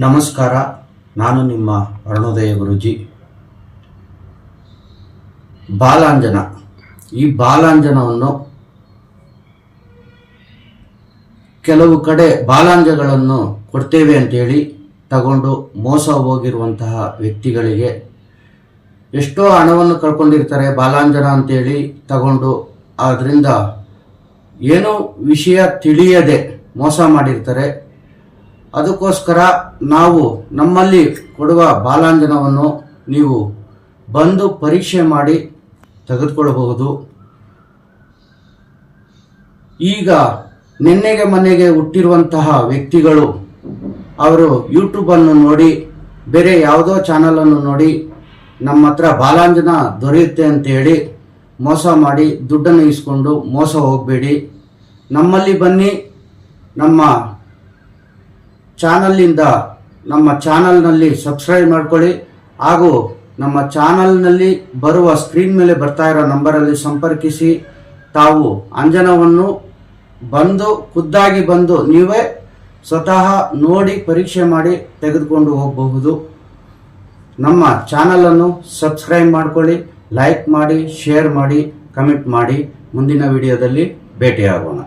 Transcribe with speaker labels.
Speaker 1: ನಮಸ್ಕಾರ. ನಾನು ನಿಮ್ಮ ಅರುಣೋದಯ ಗುರುಜಿ. ಬಾಲಾಂಜನ. ಈ ಬಾಲಾಂಜನವನ್ನು ಕೆಲವು ಕಡೆ ಬಾಲಾಂಜಗಳನ್ನು ಕೊಡ್ತೇವೆ ಅಂತೇಳಿ ತಗೊಂಡು ಮೋಸ ಹೋಗಿರುವಂತಹ ವ್ಯಕ್ತಿಗಳಿಗೆ ಎಷ್ಟೋ ಹಣವನ್ನು ಕಳ್ಕೊಂಡಿರ್ತಾರೆ ಬಾಲಾಂಜನ ಅಂತೇಳಿ ತಗೊಂಡು. ಅದರಿಂದ ಏನೋ ವಿಷಯ ತಿಳಿಯದೆ ಮೋಸ ಮಾಡಿರ್ತಾರೆ. ಅದಕ್ಕೋಸ್ಕರ ನಾವು ನಮ್ಮಲ್ಲಿ ಕೊಡುವ ಬಾಲಾಂಜನವನ್ನು ನೀವು ಬಂದು ಪರೀಕ್ಷೆ ಮಾಡಿ ತೆಗೆದುಕೊಳ್ಳಬಹುದು. ಈಗ ನಿನ್ನೆಗೆ ಮನೆಗೆ ಹುಟ್ಟಿರುವಂತಹ ವ್ಯಕ್ತಿಗಳು, ಅವರು ಯೂಟ್ಯೂಬನ್ನು ನೋಡಿ, ಬೇರೆ ಯಾವುದೋ ಚಾನಲನ್ನು ನೋಡಿ, ನಮ್ಮ ಹತ್ರ ಬಾಲಾಂಜನ ದೊರೆಯುತ್ತೆ ಅಂತೇಳಿ ಮೋಸ ಮಾಡಿ ದುಡ್ಡನ್ನು ಇಸ್ಕೊಂಡು ಮೋಸ ಹೋಗಬೇಡಿ. ನಮ್ಮಲ್ಲಿ ಬನ್ನಿ, ನಮ್ಮ ಚಾನಲ್ನಿಂದ ನಮ್ಮ ಚಾನಲ್ನಲ್ಲಿ ಸಬ್ಸ್ಕ್ರೈಬ್ ಮಾಡ್ಕೊಳ್ಳಿ ಹಾಗೂ ನಮ್ಮ ಚಾನಲ್ನಲ್ಲಿ ಬರುವ ಸ್ಕ್ರೀನ್ ಮೇಲೆ ಬರ್ತಾ ಇರೋ ನಂಬರಲ್ಲಿ ಸಂಪರ್ಕಿಸಿ. ತಾವು ಅಂಜನವನ್ನು ಬಂದು, ಖುದ್ದಾಗಿ ಬಂದು ನೀವೇ ಸ್ವತಃ ನೋಡಿ, ಪರೀಕ್ಷೆ ಮಾಡಿ ತೆಗೆದುಕೊಂಡು ಹೋಗಬಹುದು. ನಮ್ಮ ಚಾನಲನ್ನು ಸಬ್ಸ್ಕ್ರೈಬ್ ಮಾಡ್ಕೊಳ್ಳಿ, ಲೈಕ್ ಮಾಡಿ, ಶೇರ್ ಮಾಡಿ, ಕಮೆಂಟ್ ಮಾಡಿ. ಮುಂದಿನ ವಿಡಿಯೋದಲ್ಲಿ ಭೇಟಿಯಾಗೋಣ.